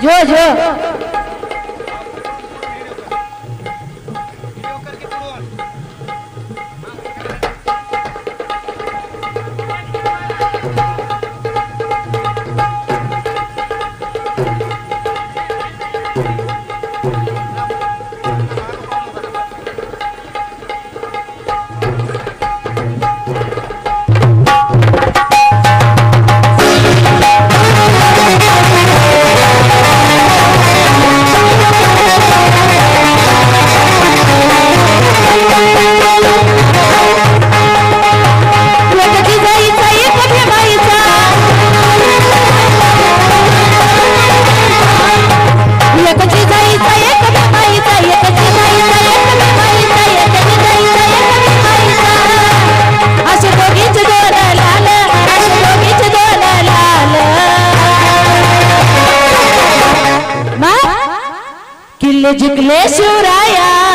भीमाईचा हो जिंकले जिंकले शिवराया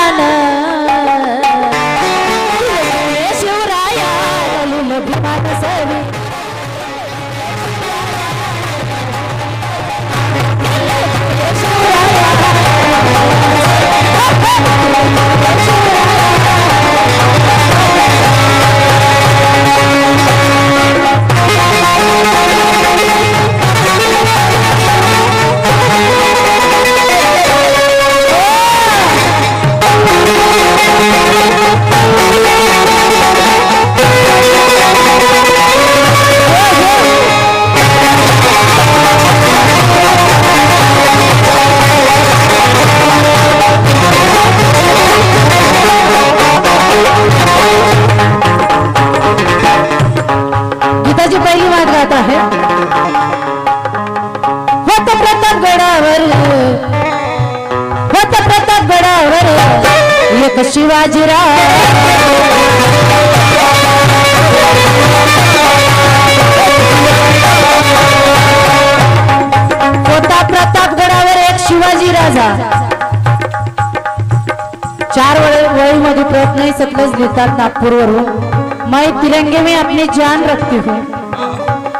ही सकलच देतात नागपूरवरून मैं तिरंगे में अपनी जान रखती हूँ।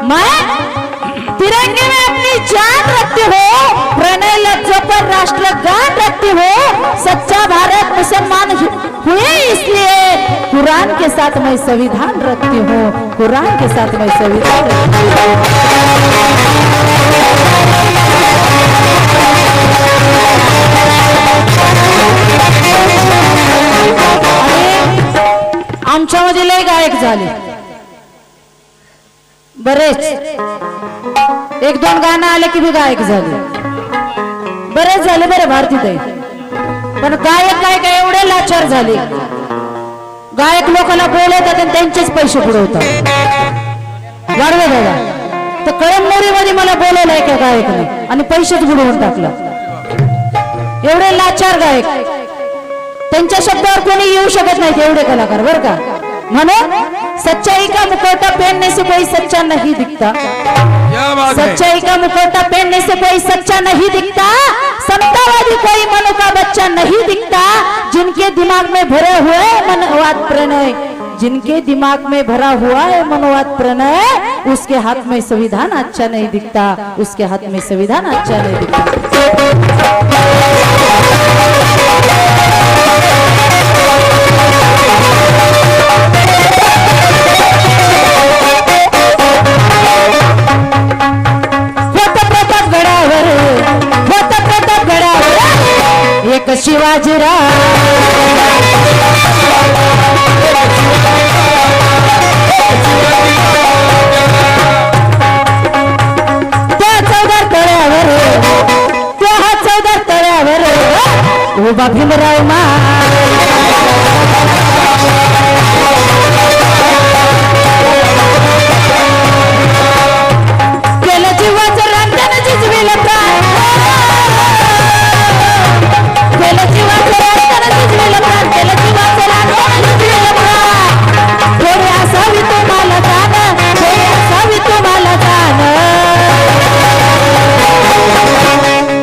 मैं तिरंगे में अपनी जान रखती हूँ। प्रणय लज्जों पर राष्ट्र गान रखती हूँ। सच्चा भारत मुसलमान हुए इसलिए कुरान के साथ मैं संविधान रखती हूँ। कुरान के साथ मैं संविधान रखती हूँ। आमच्यामध्ये लय गायक झाले. बरेच. एक दोन गाणं आले की मी गायक झाले. बरेच झाले बरे भारतीताई पण गायक गायक एवढे लाचार झाले. गायक लोकांना बोलवतात आणि त्यांचेच पैसे पुरवतात वाढवे दादा तर कळमनुरी मला बोलवलं एका गायकने आणि पैसेच बुडवून टाकलं. एवढे लाचार गायक. त्यांच्या शब्दावर कोणी येऊ शकत नाही एवढे कलाकार बर का? म्हणून सच्चाई का मुखौटा पहनने से कोई सच्चा नहीं दिखता। सच्चाई का मुखौटा पहनने से कोई सच्चा नहीं दिखता। समतावादी कोई मनु का बच्चा नहीं दिखता। जिनके दिमाग में भरे हुए मनोवाद प्रणय जिनके दिमाग में भरा हुआ है मनोवाद प्रणय उसके हाथ में संविधान अच्छा नहीं दिखता। उसके हाथ में संविधान अच्छा नहीं दिखता। गाजरा त्या चौदार तळ्यावर त्या हा चौदार तळ्यावर उभा भीमराव मा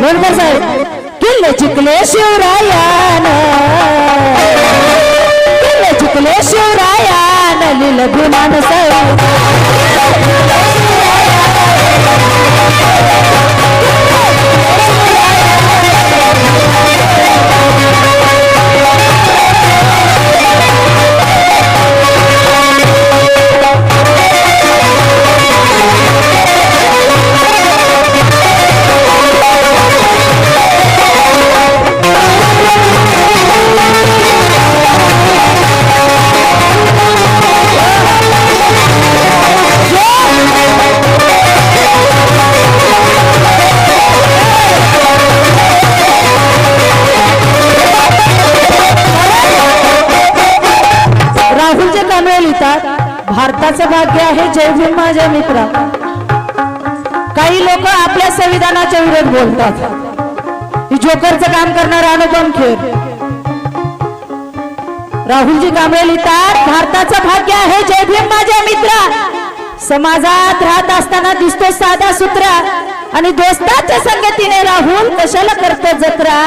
रणकर साहेब. किल्ले जिंकले शिवरायान. किल्ले जिंकले शिवरायान लिल भीमान साहेब. भारताचं भाग्य आहे. जय भीम माझ्या मित्रा. काही लोक आपल्या संविधानाच्या विरोध बोलतात. जोकरचं काम करणारा अनुपम खेर. राहुलजी कांबळे लिहितात भारताचं भाग्य आहे. जय भीम माझ्या मित्रा. समाजात राहत असताना दिसतो साधा सुत्रा. आणि दोस्ताच्या संगतीने राहुल कशाला करतो जत्रा?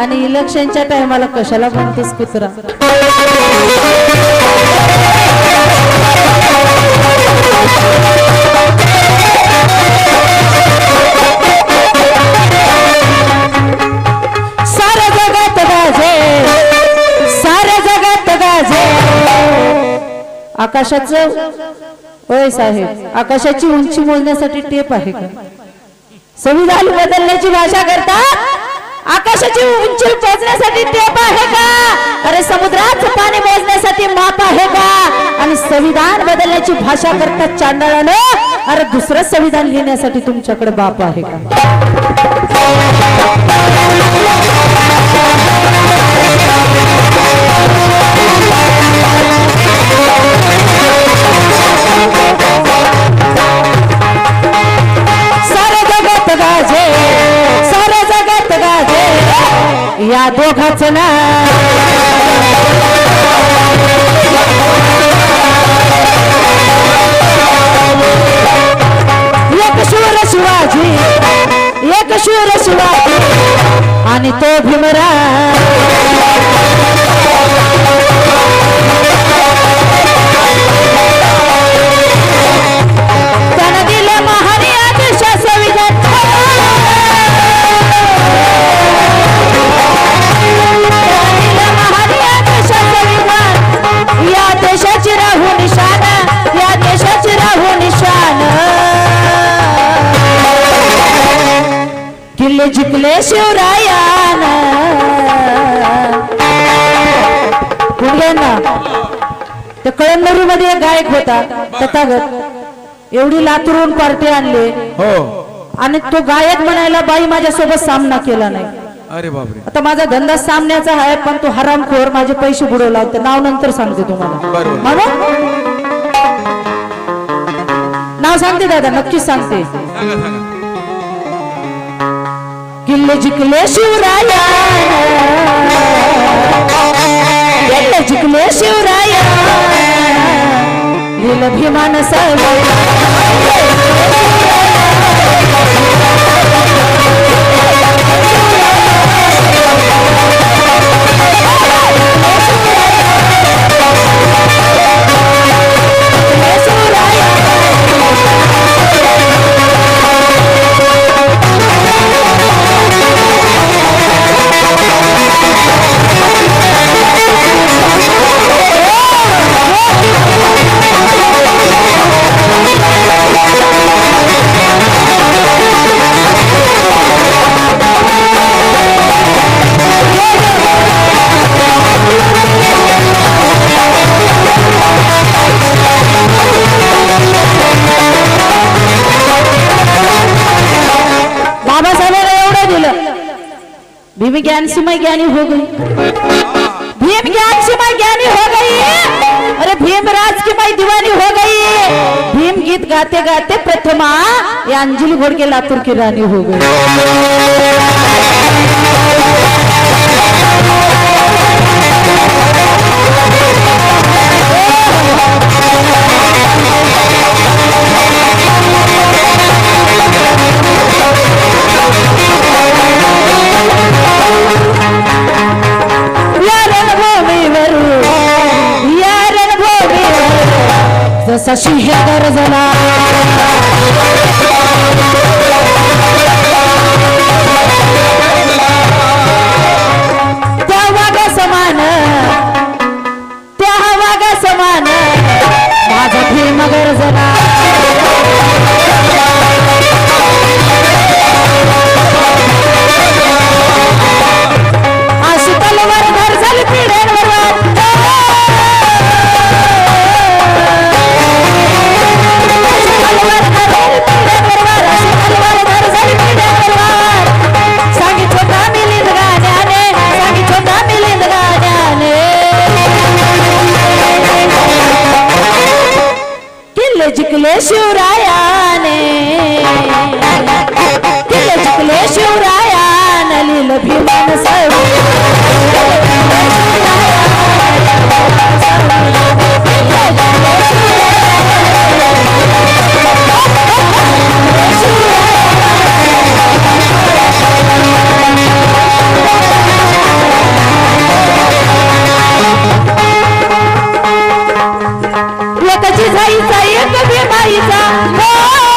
आणि इलेक्शनच्या टायमाला कशाला म्हणतोस कुत्रा? आकाशाचं होय साहेब आकाशाची उंची मोजण्यासाठी टेप आहे का? संविधान बदलण्याची भाषा करता आकाशाची उंची मोजण्यासाठी टेप आहे का? अरे समुद्राचं पाणी मोजण्यासाठी माप आहे का? आणि संविधान बदलण्याची भाषा करता चांदळानं अरे दुसरं संविधान लिहिण्यासाठी तुमच्याकडे बाप आहे का? दोघाच ना शिवरायान त्या कळमनुरी मध्ये गायक होता तथागत. एवढी लातूरून पार्टी आणली. हो. आणि तो गायक म्हणायला बाई माझ्यासोबत सामना केला नाही. अरे बापरे. आता माझा धंदा सामन्याचा आहे पण तो हरामखोर माझे पैसे बुडवला होते नाव नंतर सांगते तुम्हाला. म्हणून नाव सांगते दादा. नक्कीच सांगते. सांगा सांगा जिंकले शिवराया. किल्ले जिंकले शिवराया. भीमान सर्व भीम ज्ञान से मैं ज्ञानी हो गई। भीम ज्ञान से मैं ज्ञानी हो गई। अरे भीम राज की मैं दीवानी हो गई। भीम गीत गाते गाते प्रथमा अंजलि घोड़के लातुर की रानी हो गई। Kashi Hagarazalam अभिमान झाईचा एक भीमाईचा